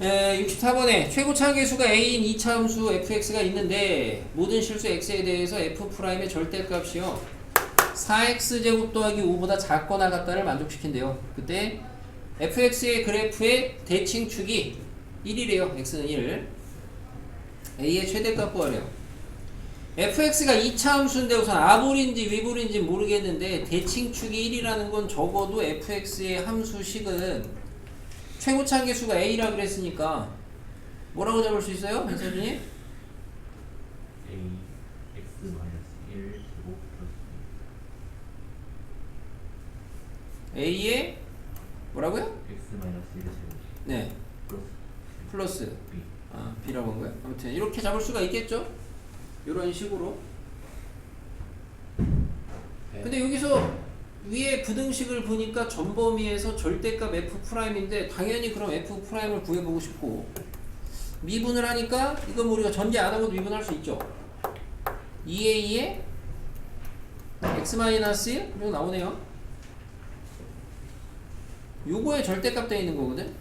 에, 64번에 최고차 계수가 a인 2차 함수 fx가 있는데 모든 실수 x에 대해서 f'의 절대값이요. 4x제곱 더하기 5보다 작거나 같다를 만족시킨대요. 그때 fx의 그래프의 대칭축이 1이래요. X는 1 a의 최대값 구하래요. Fx가 2차 함수인데 우선 아볼인지 위볼인지 모르겠는데 대칭축이 1이라는 건 적어도 fx의 함수식은 최고차 계수가 a라 그랬으니까 뭐라고 잡을 수 있어요? 현서준이? A x 마이너스 1 제곱 플러스 a의 뭐라고요? x 마이너스 1 제곱 네 플러스 플러스 b 아 b라고 한 거예요? 아무튼 이렇게 잡을 수가 있겠죠? 이런 식으로 근데 여기서 위에 부등식을 보니까 전범위에서 절대값 f'인데 당연히 그럼 f'을 구해보고 싶고. 미분을 하니까 이건 뭐 우리가 전제 안 하고도 미분할 수 있죠. 2a에 x-1 이거 나오네요. 요거에 절대값 되어 있는 거거든?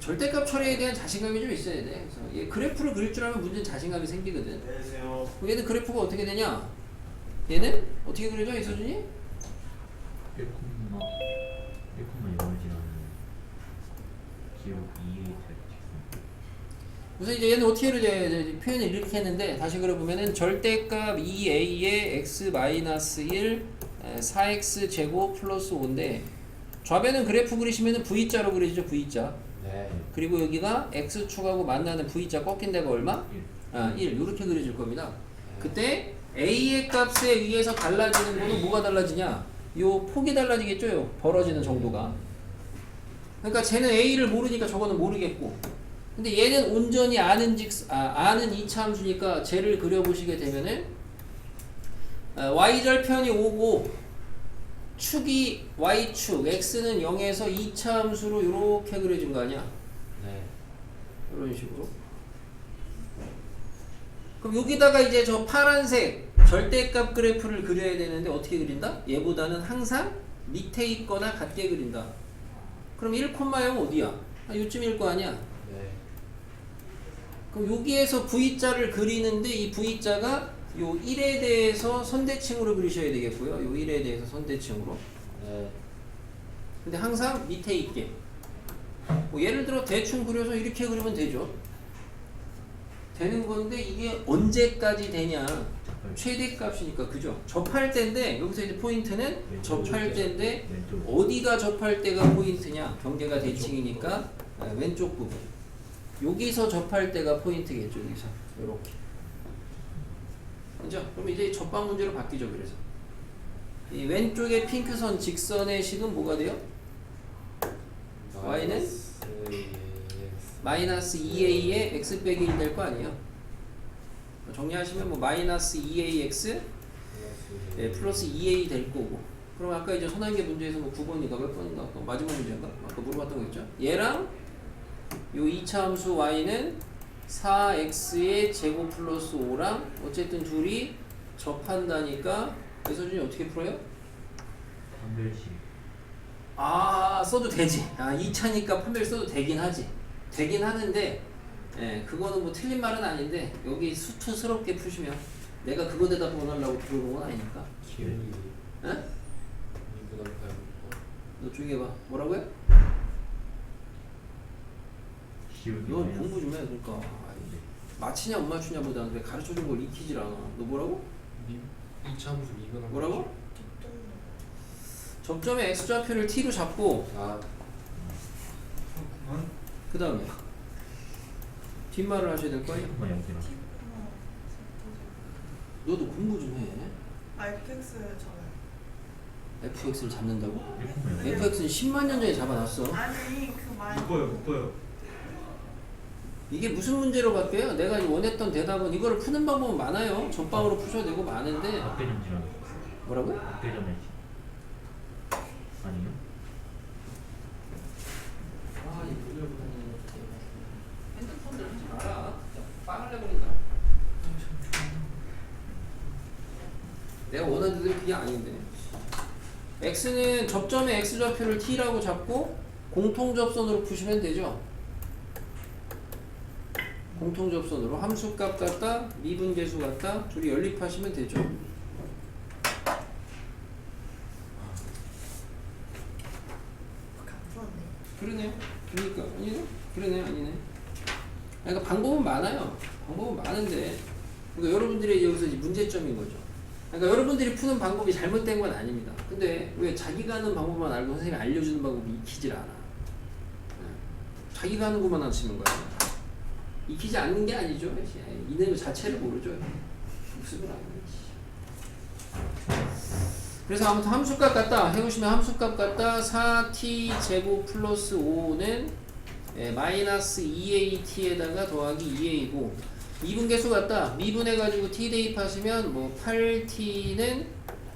절대값 처리에 대한 자신감이 좀 있어야 돼. 그래서 얘 그래프를 그릴 줄 알면 문제는 자신감이 생기거든. 안녕하세요. 그럼 얘는 그래프가 어떻게 되냐 얘는 어떻게 그려져 이서준이? 1, 1, 0을 지나는 기억 2의 직선 우선 이제 얘는 어떻게 이제 표현을 이렇게 했는데 다시 그려보면은 절대값 2a의 x-1 4x 제곱 플러스 5인데 좌변은 그래프 그리시면은 V자로 그려지죠 V자 네. 그리고 여기가 x축하고 만나는 V자 꺾인 데가 얼마? 1 아, 1 이렇게 그려질 겁니다. 그때 a의 값에 의해서 달라지는 거는 뭐가 달라지냐? 요 폭이 달라지겠죠? 요 벌어지는 정도가. 그러니까 쟤는 a를 모르니까 저거는 모르겠고. 근데 얘는 온전히 아는 직 아, 아는 이차 함수니까 쟤를 그려 보시게 되면은 아, y절편이 오고 축이 y축 x는 0에서 2차 함수로 이렇게 그려진 거 아니야? 네. 이런 식으로. 그럼 여기다가 이제 저 파란색 절대값 그래프를 그려야 되는데 어떻게 그린다? 얘보다는 항상 밑에 있거나 같게 그린다. 그럼 1,0 어디야? 아, 요쯤일 거 아니야? 네. 그럼 여기에서 V자를 그리는데 이 V자가 요 1에 대해서 선대칭으로 그리셔야 되겠고요. 요 1에 대해서 선대칭으로. 네. 근데 항상 밑에 있게. 뭐 예를 들어 대충 그려서 이렇게 그리면 되죠. 되는 건데 이게 언제까지 되냐? 최대값이니까 그죠? 접할 때인데 여기서 이제 포인트는 접할 때인데 어디가 접할 때가 포인트냐? 경계가 대칭이니까 아, 왼쪽 부분. 여기서 접할 때가 포인트겠죠. 여기서 이렇게. 그죠? 그럼 이제 접방 문제로 바뀌죠. 그래서 이 왼쪽의 핑크선 직선의 식은 뭐가 돼요? Y는? 마이너스 마이너스 2a의 x 빼기 1 될 거 아니에요? 정리하시면 뭐 마이너스 2ax 네, 플러스 2a 될 거고 그럼 아까 이제 선한계 문제에서 뭐 9번인가 몇 번인가 아까 마지막 문제인가? 아까 물어봤던 거 있죠? 얘랑 요 2차 함수 y는 4x의 제곱 플러스 5랑 어쨌든 둘이 접한다니까 배서준이 어떻게 풀어요? 판별식 아 써도 되지 아 2차니까 판별 써도 되긴 하지 되긴 하는데 예, 그거는 뭐 틀린 말은 아닌데 여기 수투스럽게 푸시면 내가 그거 대답 원하려고 들어온 건 아니니까. 기억 응? 이보다 너 조용히 해봐. 뭐라고요? 넌 마이너스 공부 좀 해. 그러니까. 아니, 맞히냐 못 맞추냐 보다 왜 가르쳐준 걸 익히질 않아. 너 뭐라고? 이차 함수 이거는 뭐라고? 접점의 x좌표를 t로 잡고 아, 그 다음에 뒷말을 하셔야 될거 아니야? 시그마 0이랑 너도 공부 좀 해 알펙스 저는 fx를 잡는다고? 1,0 fx는 10만 년 전에 잡아놨어 아니 그 말 묶어요 묶어요 이게 무슨 문제로 바뀌어요? 내가 원했던 대답은 이거를 푸는 방법은 많아요. 전방으로 푸셔도 되고 많은데 박대점지랑 뭐라고요? 박대점의 아니요? 아, 이 문제를 보다니 핸드폰들 하지 마라. 진짜 빵을 내버린다. 내가 원하는 대로 그게 아닌데. x는 접점의 x좌표를 t라고 잡고 공통 접선으로 푸시면 되죠. 공통 접선으로 함수값 같다 미분계수 같다 둘이 연립하시면 되죠. 그러네요. 그러니까 아니네. 그러네 아니네. 그러니까 방법은 많아요. 방법은 많은데 그러니까 여러분들의 여기서 문제점인 거죠. 그러니까 여러분들이 푸는 방법이 잘못된 건 아닙니다. 근데 왜 자기가 하는 방법만 알고 선생님이 알려주는 방법이 익히질 않아. 예. 자기가 하는 것만 하시는 거야. 익히지 않는 게 아니죠. 이내 그 자체를 모르죠. 안 하지. 그래서 아무튼 함수값 같다 해보시면 함수값 같다 4t 제곱 플러스 5는 예, 마이너스 2at에다가 더하기 2a고 미분계수 같다. 미분해가지고 t 대입하시면 뭐 8t는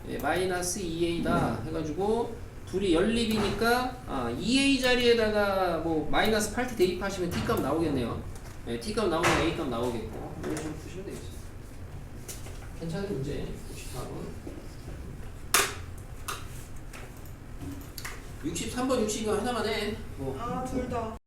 예, 마이너스 2a다 해가지고 둘이 연립이니까 아, 2a 자리에다가 뭐 마이너스 8t 대입하시면 t 값 나오겠네요. 예, t 값 나오면 a 값 나오겠고. 이런 식으로 푸시면 되겠죠 괜찮은 문제 94번. 63번 62번 하나만 해. 뭐. 아, 둘 다.